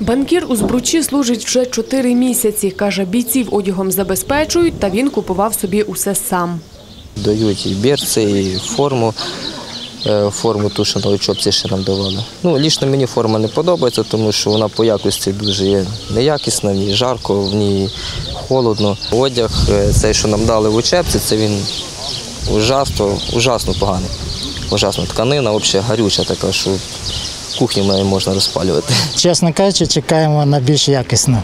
Банкір у Збручі служить вже чотири місяці. Каже, бійців одягом забезпечують, та він купував собі усе сам. Дають і берці, і форму. Е, Форму ту, що на учобці ще нам давали. Ну, лічно мені форма не подобається, тому що вона по якості дуже є неякісна, в жарко, в ній холодно. Одяг, е, цей, що нам дали в учебці, це він ужасно, ужасно поганий. Ужасна тканина, взагалі гарюча така, що кухню нею можна розпалювати. Чесно кажучи, чекаємо на більш якісну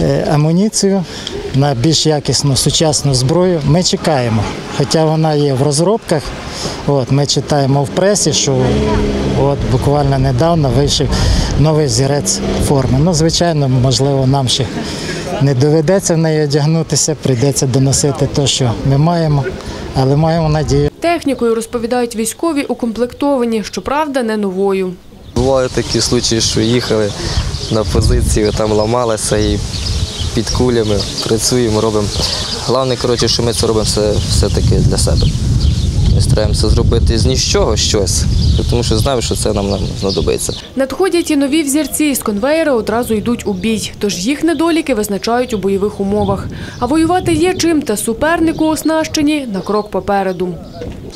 е, амуніцію, на більш якісну сучасну зброю. Ми чекаємо, хоча вона є в розробках. От, ми читаємо в пресі, що от, буквально недавно вийшов новий зірець форми. Ну, звичайно, можливо, нам ще не доведеться в неї одягнутися, прийдеться доносити те, що ми маємо, але маємо надію. Технікою, розповідають військові, укомплектовані, щоправда, не новою. Бувають такі случаї, що їхали на позицію, там ламалися і під кулями працюємо, робимо. Головне, коротше, що ми це робимо все, все-таки для себе. Ми стараємося зробити з нічого щось, тому що знаємо, що це нам, нам знадобиться. Надходять і нові взірці з конвейера одразу йдуть у бій, тож їх недоліки визначають у бойових умовах. А воювати є чим, та супернику оснащені на крок попереду.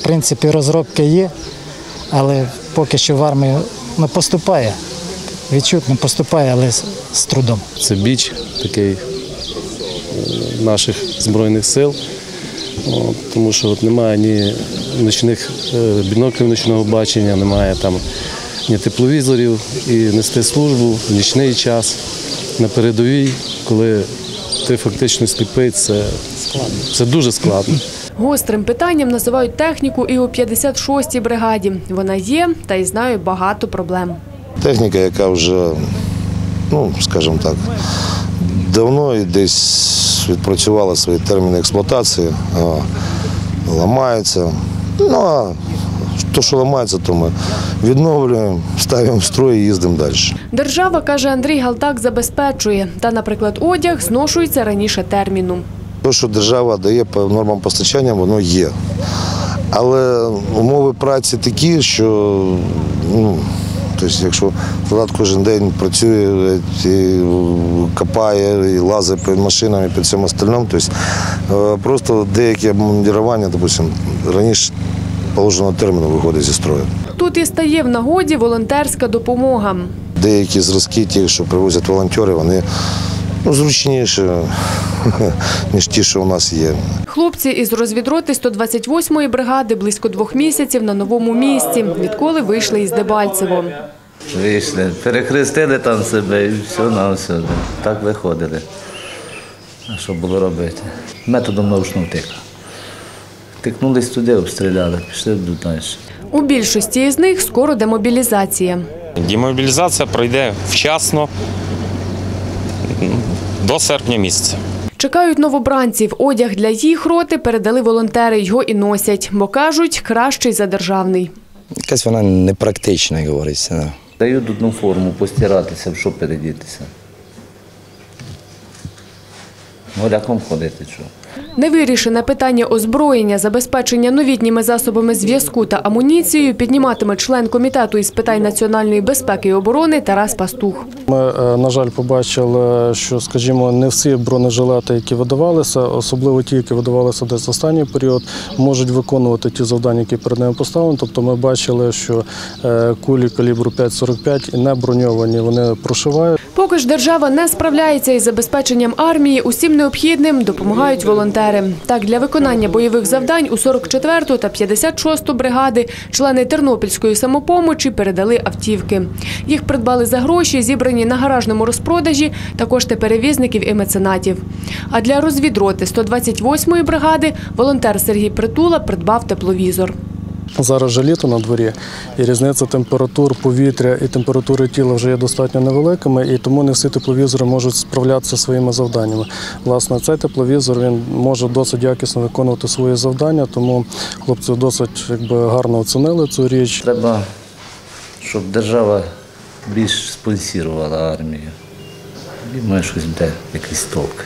В принципі, розробки є, але поки що в армію не поступає. Відчутно поступає, але з, трудом. Це біч такий е, наших збройних сил, тому що от немає ні нічних е, біноклів нічного бачення, немає там ні тепловізорів і нести службу в нічний час на передовій, коли ти фактично сліпий, це, це дуже складно. Гострим питанням називають техніку і у 56-й бригаді. Вона є, та й знаю багато проблем. Техніка, яка вже, ну, скажімо так, давно і десь відпрацювала свої терміни експлуатації, ламається. Ну, а то, що ламається, то ми відновлюємо, ставимо в строй і їздимо далі. Держава, каже Андрій Галтак, забезпечує. Та, наприклад, одяг зношується раніше терміну. Те, що держава дає по нормам постачання, воно є. Але умови праці такі, що ну, тобто, якщо солдат кожен день працює, і копає, і лазить під машинами, під всім остальним, тобто, е, просто деякі обмундірування, допустим, раніше положеного терміну виходить зі строю. Тут і стає в нагоді волонтерська допомога. Деякі зразки, ті, що привозять волонтери, вони ну, зручніші, ніж ті, що у нас є. Хлопці із розвідроти 128-ї бригади близько двох місяців на новому місці, відколи вийшли із Дебальцево. Вийшли, перехрестили там себе і все на все. Так виходили. А що було робити? Методом наушного тика. Тикнулись туди, обстріляли, пішли далі. У більшості із них скоро демобілізація. Демобілізація пройде вчасно до серпня місяця. Чекають новобранців. Одяг для їх роти передали волонтери. Його і носять, бо кажуть, кращий за державний. Якась вона непрактична, як говориться. Дають одну форму постиратися, в що передітися. Голяком ходити що. Невирішене питання озброєння, забезпечення новітніми засобами зв'язку та амуніцією підніматиме член комітету із питань національної безпеки і оборони Тарас Пастух. Ми, е, на жаль, побачили, що, скажімо, не всі бронежилети, які видавалися, особливо ті, які видавалися десь в останній період, можуть виконувати ті завдання, які перед ними поставлені. Тобто ми бачили, що е, кулі калібру 5,45 і не броньовані, вони прошивають. Поки ж держава не справляється із забезпеченням армії, усім необхідним допомагають волонтери. Так, для виконання бойових завдань у 44-ту та 56-ту бригади члени Тернопільської самопомочі передали автівки. Їх придбали за гроші, зібрані на гаражному розпродажі та кошти перевізників і меценатів. А для розвідроти 128-ї бригади волонтер Сергій Притула придбав тепловізор. Зараз же літо на дворі, і різниця температур повітря і температури тіла вже є достатньо невеликими, і тому не всі тепловізори можуть справлятися своїми завданнями. Власне, цей тепловізор він може досить якісно виконувати свої завдання, тому хлопці досить якби, гарно оцінили цю річ. Треба, щоб держава більш спонсорувала армію. І може щось буде, якийсь толк.